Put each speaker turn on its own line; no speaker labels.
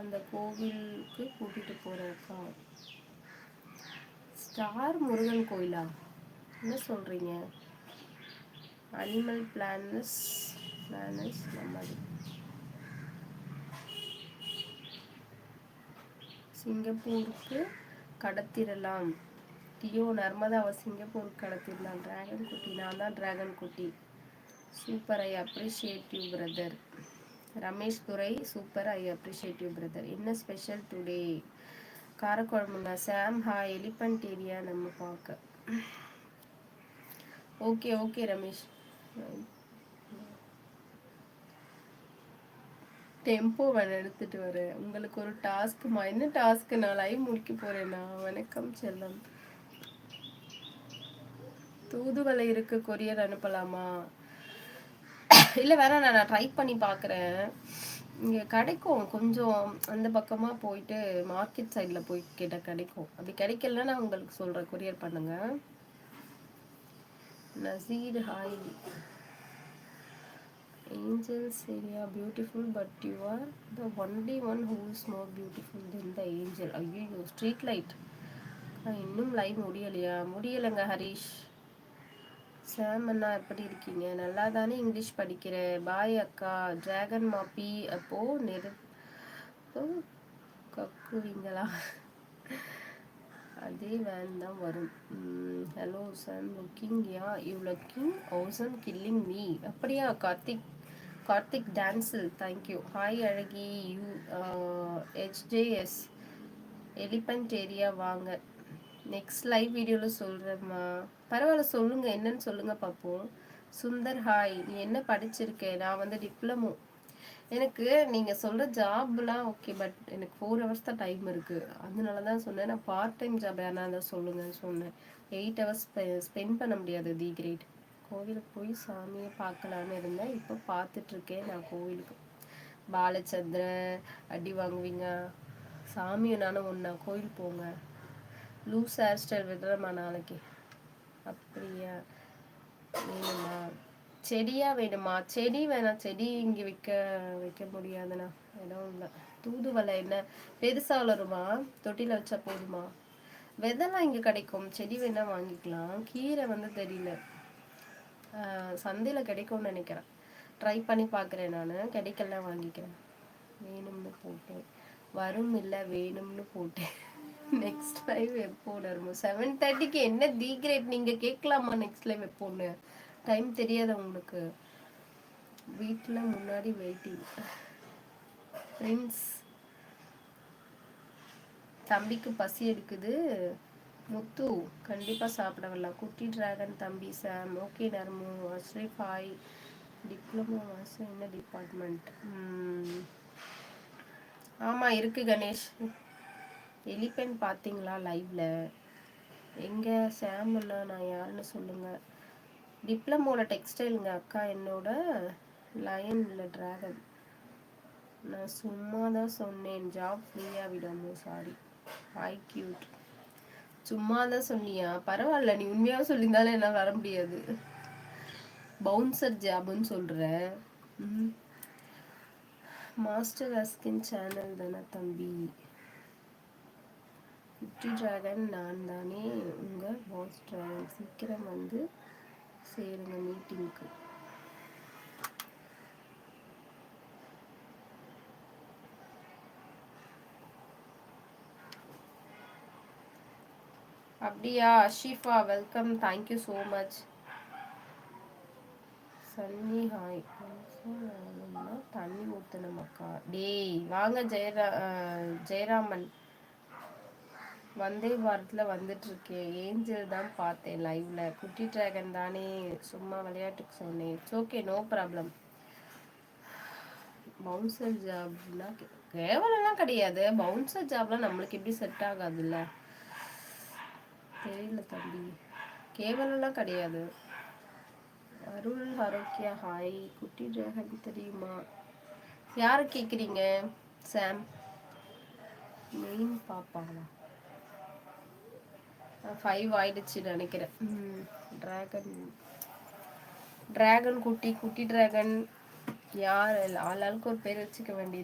அந்த கோவிலுக்கு கூட்டிட்டு போறேன்க்கா ஸ்டார் முருகன் கோயிலா? என்ன சொல்றீங்க? அனிமல் பிளானஸ் பிளானஸ் நம்மது சிங்கப்பூருக்கு கடத்திடலாம். ஐயோ நர்மதாவை சிங்கப்பூருக்கு கடத்திடலாம். டிராகன் குட்டி நான் தான் டிராகன் குட்டி. Super I appreciate you brother Ramesh Durai super. I appreciate you brother என்ன ஸ்பெஷல் டுடே காரக்குழம்புங்க சாம் ஹாய் எலிபண்ட் ஏரியா நம்ம பார்க்க. Okay okay Ramesh. டெம்போ வேணும் எடுத்துட்டு வரேன் உங்களுக்கு ஒரு டாஸ்க்குமா என்ன டாஸ்க்கு நான் லைவ் முடிக்க போறேன்னா வணக்கம் செல்லம். தூதுவளை இருக்கு. கொரியர் அனுப்பலாமா? இல்லை வேற நான் ட்ரை பண்ணி பார்க்குறேன் இங்கே கிடைக்கும். கொஞ்சம் அந்த பக்கமாக போயிட்டு மார்க்கெட் சைடில் போய் கேட்டால் கிடைக்கும். அப்படி கிடைக்கலன்னா நான் உங்களுக்கு சொல்கிறேன் கொரியர் பண்ணுங்க. நசீர் ஹாய் ஏஞ்சல் சரியா beautiful but you are the only one who is more beautiful than the angel ஐயோ ஸ்ட்ரீட் லைட் இன்னும் லைவ் முடியலையா? முடியலைங்க ஹரிஷ். சாம் அண்ணா எப்படி இருக்கீங்க? நல்லா தானே இங்கிலீஷ் படிக்கிறேன் பாய் அக்கா டிராகன் மாப்பி அப்போ நெரு கக்குவீங்களா? அதே வேன் தான் வரும். Hello Sam looking ya you looking ocean killing me அப்படியா கார்த்திக் கார்த்திக் டான்ஸில் தேங்க்யூ ஹாய் அழகி. யூ ஹெச்ஜேஎஸ் எலிபென்ட் ஏரியா வாங்க. நெக்ஸ்ட் லைவ் வீடியோவில் சொல்கிறேம்மா பரவாயில்ல சொல்லுங்கள் என்னன்னு சொல்லுங்கள் பார்ப்போம் சுந்தர் ஹாய் நீ என்ன படிச்சிருக்க? நான் வந்து டிப்ளமோ எனக்கு நீங்கள் சொல்கிற ஜாப்லாம் ஓகே பட் எனக்கு ஃபோர் ஹவர்ஸ் தான் டைம் இருக்குது அதனால தான் சொன்னேன். நான் பார்ட் டைம் ஜாப் யாரா இருந்தால் சொல்லுங்கன்னு சொன்னேன். எயிட் ஹவர்ஸ் ஸ்பெண்ட் பண்ண முடியாது தி கிரேட் கோவிலுக்கு போய் சாமியை பார்க்கலான்னு இருந்தேன். இப்போ பார்த்துட்ருக்கேன் நான் கோவிலுக்கு. பாலச்சந்திர அடி வாங்குவீங்க. சாமியை நானும் ஒன்றா கோயில் போங்க. லூஸ் ஹேர் ஸ்டைல் விடுறேம்மா நாளைக்கு. அப்படியா? வேணுமா? செடியா வேணுமா? செடி வேணாம். செடி இங்கே விற்க வைக்க முடியாதுண்ணா. இடம் இல்லை. தூதுவலை என்ன? பெருசா வளருமா? தொட்டியில் வச்சா போதுமா? விதெல்லாம் இங்கே கிடைக்கும். செடி வேணா வாங்கிக்கலாம். கீரை வந்து தெரியல. சந்தையில் கிடைக்கும்னு நினைக்கிறேன். ட்ரை பண்ணி பார்க்குறேன் நான். கிடைக்கல வாங்கிக்கிறேன். வேணும்னு போட்டேன். வரும் இல்லை வேணும்னு போட்டேன். நெக்ஸ்ட் லைவ் எப்போ வருமோ செவன் தேர்ட்டிக்கு என்ன தி கிரேட் நீங்கள் கேட்கலாமா நெக்ஸ்ட் லைவ் எப்போன்னு டைம் தெரியாது உங்களுக்கு? வீட்டில் முன்னாடி வெயிட்டிங் ஃப்ரெண்ட்ஸ் தம்பிக்கு பசி எடுக்குது. முத்து கண்டிப்பாக சாப்பிட வரலாம். குட்டி டிராகன் தம்பி Sam okay Narmu Asreef hi diploma வாசம் என்ன டிபார்ட்மெண்ட் ஆமாம் இருக்குது கணேஷ். எலிபென்ட் பார்த்தீங்களா லைவில்? எங்கே சாம்னா நான் யாருன்னு சொல்லுங்கள் டிப்ளமோவில் டெக்ஸ்டைலுங்க அக்கா என்னோட லயன் இல்லை ட்ராகன். நான் சும்மா தான் சொன்னேன் ஜாப் ஃப்ரீயாக விடாமோ சாரி ஹாய் கியூட் சும்மா தான் சொன்னியா? பரவாயில்ல நீ உண்மையாக சொல்லியிருந்தாலும் என்னால் வர முடியாது. பவுன்சர் ஜாப்னு சொல்கிற மாஸ்டர் அஸ்கின் சேனல் தானே தம்பி. குட்டி ட்ராகன் நான் தானே உங்கள் பாஸ் ட்ராகன் சீக்கிரம் வந்து சேருங்க மீட்டிங்க்கு அப்படியா Ashifa welcome thank you so much Sunny hi தண்ணி ஊற்றணும் அக்கா. டேய் வாங்க ஜெயரா ஜெயராமன். வந்தே வாரத்தில் வந்துட்டுருக்கேன் ஏஞ்சல் தான் பார்த்தேன் லைவில் குட்டி ட்ராகன் தானே. சும்மா விளையாட்டுக்கு சொன்னேன். It's okay no problem bouncer Jaffna கேவலம்லாம் கிடையாது. பவுன்சர் ஜாப்லாம் நம்மளுக்கு எப்படி செட் ஆகாதுல்ல? தெரியல தம்பி. கேவலம்லாம் கிடையாது. அருள் ஆரோக்கியா ஹாய் குட்டி ட்ராகன் தெரியுமா? யாரை கேட்குறீங்க சாம் மெயின் பாப்பாங்களா ஃபைவ் ஆயிடுச்சு நினைக்கிறேன். ட்ராகன் ட்ராகன் குட்டி குட்டி ட்ராகன் யார் ஆளாளுக்கு ஒரு பேர் வச்சுக்க வேண்டியது.